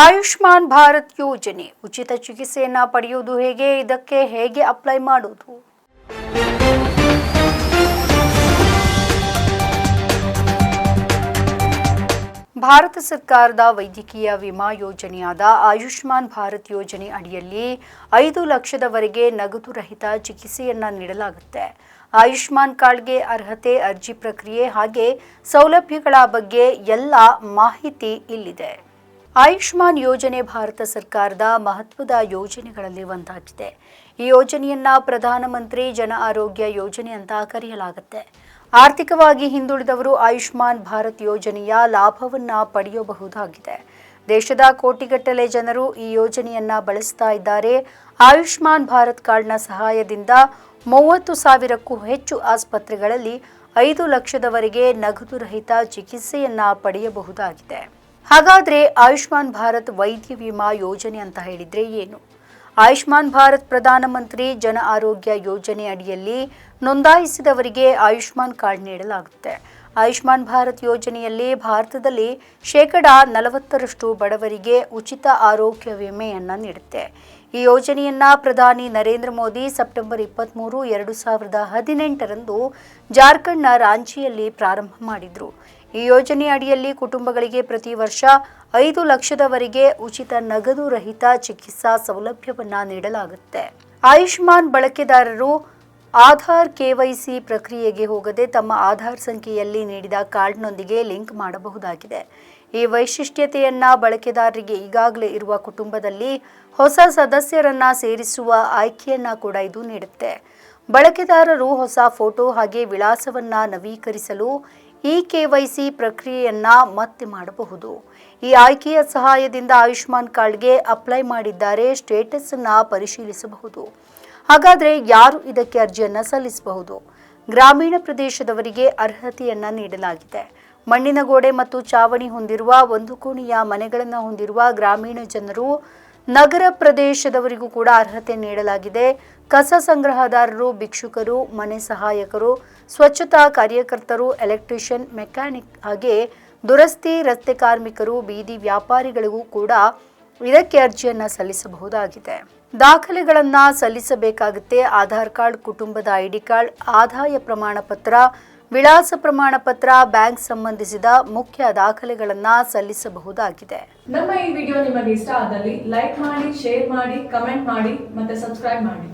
ಆಯುಷ್ಮಾನ್ ಭಾರತ್ ಯೋಜನೆ. ಉಚಿತ ಚಿಕಿತ್ಸೆಯನ್ನು ಪಡೆಯುವುದು ಹೇಗೆ? ಇದಕ್ಕೆ ಹೇಗೆ ಅಪ್ಲೈ ಮಾಡುವುದು? ಭಾರತ ಸರ್ಕಾರದ ವೈದ್ಯಕೀಯ ವಿಮಾ ಯೋಜನೆಯಾದ ಆಯುಷ್ಮಾನ್ ಭಾರತ್ ಯೋಜನೆ ಅಡಿಯಲ್ಲಿ ಐದು ಲಕ್ಷದವರೆಗೆ ನಗದು ರಹಿತ ಚಿಕಿತ್ಸೆಯನ್ನು ನೀಡಲಾಗುತ್ತೆ. ಆಯುಷ್ಮಾನ್ ಕಾರ್ಡ್ಗೆ ಅರ್ಹತೆ ಅರ್ಜಿ ಪ್ರಕ್ರಿಯೆ ಹಾಗೆ ಸೌಲಭ್ಯಗಳ ಬಗ್ಗೆ ಎಲ್ಲ ಮಾಹಿತಿ ಇಲ್ಲಿದೆ. ಆಯುಷ್ಮಾನ್ ಯೋಜನೆ ಭಾರತ ಸರ್ಕಾರದ ಮಹತ್ವದ ಯೋಜನೆಗಳಲ್ಲಿ ಒಂದಾಗಿದೆ. ಈ ಯೋಜನೆಯನ್ನ ಪ್ರಧಾನಮಂತ್ರಿ ಜನ ಆರೋಗ್ಯ ಯೋಜನೆ ಅಂತ ಕರೆಯಲಾಗುತ್ತೆ. ಆರ್ಥಿಕವಾಗಿ ಹಿಂದುಳಿದವರು ಆಯುಷ್ಮಾನ್ ಭಾರತ್ ಯೋಜನೆಯ ಲಾಭವನ್ನ ಪಡೆಯಬಹುದಾಗಿದೆ. ದೇಶದ ಕೋಟಿಗಟ್ಟಲೆ ಜನರು ಈ ಯೋಜನೆಯನ್ನ ಬಳಸ್ತಾ ಇದ್ದಾರೆ. ಆಯುಷ್ಮಾನ್ ಭಾರತ್ ಕಾರ್ಡ್ನ ಸಹಾಯದಿಂದ ಮೂವತ್ತು ಸಾವಿರಕ್ಕೂ ಹೆಚ್ಚು ಆಸ್ಪತ್ರೆಗಳಲ್ಲಿ ಐದು ಲಕ್ಷದವರೆಗೆ ನಗದು ರಹಿತ ಚಿಕಿತ್ಸೆಯನ್ನ ಪಡೆಯಬಹುದಾಗಿದೆ. ಹಾಗಾದ್ರೆ ಆಯುಷ್ಮಾನ್ ಭಾರತ್ ವೈದ್ಯ ವಿಮಾ ಯೋಜನೆ ಅಂತ ಹೇಳಿದ್ರೆ ಏನು? ಆಯುಷ್ಮಾನ್ ಭಾರತ್ ಪ್ರಧಾನಮಂತ್ರಿ ಜನ ಆರೋಗ್ಯ ಯೋಜನೆ ಅಡಿಯಲ್ಲಿ ನೋಂದಾಯಿಸಿದವರಿಗೆ ಆಯುಷ್ಮಾನ್ ಕಾರ್ಡ್ ನೀಡಲಾಗುತ್ತೆ. ಆಯುಷ್ಮಾನ್ ಭಾರತ್ ಯೋಜನೆಯಲ್ಲಿ ಭಾರತದಲ್ಲಿ ಶೇಕಡ ನಲವತ್ತರಷ್ಟು ಬಡವರಿಗೆ ಉಚಿತ ಆರೋಗ್ಯ ವಿಮೆಯನ್ನು ನೀಡುತ್ತೆ. ಈ ಯೋಜನೆಯನ್ನ ಪ್ರಧಾನಿ ನರೇಂದ್ರ ಮೋದಿ ಸೆಪ್ಟೆಂಬರ್ ಇಪ್ಪತ್ತ್ಮೂರು ಎರಡು ಸಾವಿರದ ಹದಿನೆಂಟರಂದು ಜಾರ್ಖಂಡ್ನ ರಾಂಚಿಯಲ್ಲಿ ಪ್ರಾರಂಭ ಮಾಡಿದರು. ಈ ಯೋಜನೆ ಅಡಿಯಲ್ಲಿ ಕುಟುಂಬಗಳಿಗೆ ಪ್ರತಿ ವರ್ಷ ಐದು ಲಕ್ಷದವರೆಗೆ ಉಚಿತ ನಗದು ರಹಿತ ಚಿಕಿತ್ಸಾ ಸೌಲಭ್ಯವನ್ನು ನೀಡಲಾಗುತ್ತೆ. ಆಯುಷ್ಮಾನ್ ಬಳಕೆದಾರರು ಆಧಾರ್ ಕೆವೈಸಿ ಪ್ರಕ್ರಿಯೆಗೆ ಹೋಗದೆ ತಮ್ಮ ಆಧಾರ್ ಸಂಖ್ಯೆಯಲ್ಲಿ ನೀಡಿದ ಕಾರ್ಡ್ನೊಂದಿಗೆ ಲಿಂಕ್ ಮಾಡಬಹುದಾಗಿದೆ. ಈ ವೈಶಿಷ್ಟ್ಯತೆಯನ್ನ ಬಳಕೆದಾರರಿಗೆ ಈಗಾಗಲೇ ಇರುವ ಕುಟುಂಬದಲ್ಲಿ ಹೊಸ ಸದಸ್ಯರನ್ನ ಸೇರಿಸುವ ಆಯ್ಕೆಯನ್ನ ಕೂಡ ಇದು ನೀಡುತ್ತೆ. ಬಳಕೆದಾರರು ಹೊಸ ಫೋಟೋ ಹಾಗೆ ವಿಳಾಸವನ್ನ ನವೀಕರಿಸಲು ಈ ಕೆವೈಸಿ ಪ್ರಕ್ರಿಯೆಯನ್ನ ಮತ್ತೆ ಮಾಡಬಹುದು. ಈ ಆಯ್ಕೆಯ ಸಹಾಯದಿಂದ ಆಯುಷ್ಮಾನ್ ಕಾರ್ಡ್ಗೆ ಅಪ್ಲೈ ಮಾಡಿದ್ದಾರೆ ಸ್ಟೇಟಸ್ ಅನ್ನ ಪರಿಶೀಲಿಸಬಹುದು. ಹಾಗಾದ್ರೆ ಯಾರು ಇದಕ್ಕೆ ಅರ್ಜಿಯನ್ನು ಸಲ್ಲಿಸಬಹುದು? ಗ್ರಾಮೀಣ ಪ್ರದೇಶದವರಿಗೆ ಅರ್ಹತೆಯನ್ನು ನೀಡಲಾಗಿದೆ. ಮಣ್ಣಿನ ಗೋಡೆ ಮತ್ತು ಚಾವಣಿ ಹೊಂದಿರುವ ಒಂದು ಕೋಣೆಯ ಮನೆಗಳನ್ನು ಹೊಂದಿರುವ ಗ್ರಾಮೀಣ ಜನರು ನಗರ ಪ್ರದೇಶದವರಿಗೂ ಕೂಡ ಅರ್ಹತೆ ನೀಡಲಾಗಿದೆ. ಕಸ ಸಂಗ್ರಹದಾರರು, ಭಿಕ್ಷುಕರು, ಮನೆ ಸಹಾಯಕರು, ಸ್ವಚ್ಛತಾ ಕಾರ್ಯಕರ್ತರು, ಎಲೆಕ್ಟ್ರಿಷಿಯನ್, ಮೆಕ್ಯಾನಿಕ್ ಹಾಗೆ ದುರಸ್ತಿ ರಸ್ತೆ ಕಾರ್ಮಿಕರು, ಬೀದಿ ವ್ಯಾಪಾರಿಗಳಿಗೂ ಕೂಡ ಇದಕ್ಕೆ ಅರ್ಜಿಯನ್ನು ಸಲ್ಲಿಸಬಹುದಾಗಿದೆ. ದಾಖಲೆಗಳನ್ನ ಸಲ್ಲಿಸಬೇಕಾಗುತ್ತೆ. ಆಧಾರ್ ಕಾರ್ಡ್, ಕುಟುಂಬದ ಐಡಿ ಕಾರ್ಡ್, ಆದಾಯ ಪ್ರಮಾಣ ಪತ್ರ ವಿಳಾಸ ಪ್ರಮಾಣ ಪತ್ರ ಬ್ಯಾಂಕ್ ಸಂಬಂಧಿಸಿದ ಮುಖ್ಯ ದಾಖಲೆಗಳನ್ನ ಸಲ್ಲಿಸಬಹುದಾಗಿದೆ. ನಮ್ಮ ಈ ವಿಡಿಯೋ ನಿಮಗೆ ಇಷ್ಟ ಆದಲ್ಲಿ ಲೈಕ್ ಮಾಡಿ, ಶೇರ್ ಮಾಡಿ, ಕಮೆಂಟ್ ಮಾಡಿ ಮತ್ತೆ ಸಬ್ಸ್ಕ್ರೈಬ್ ಮಾಡಿ.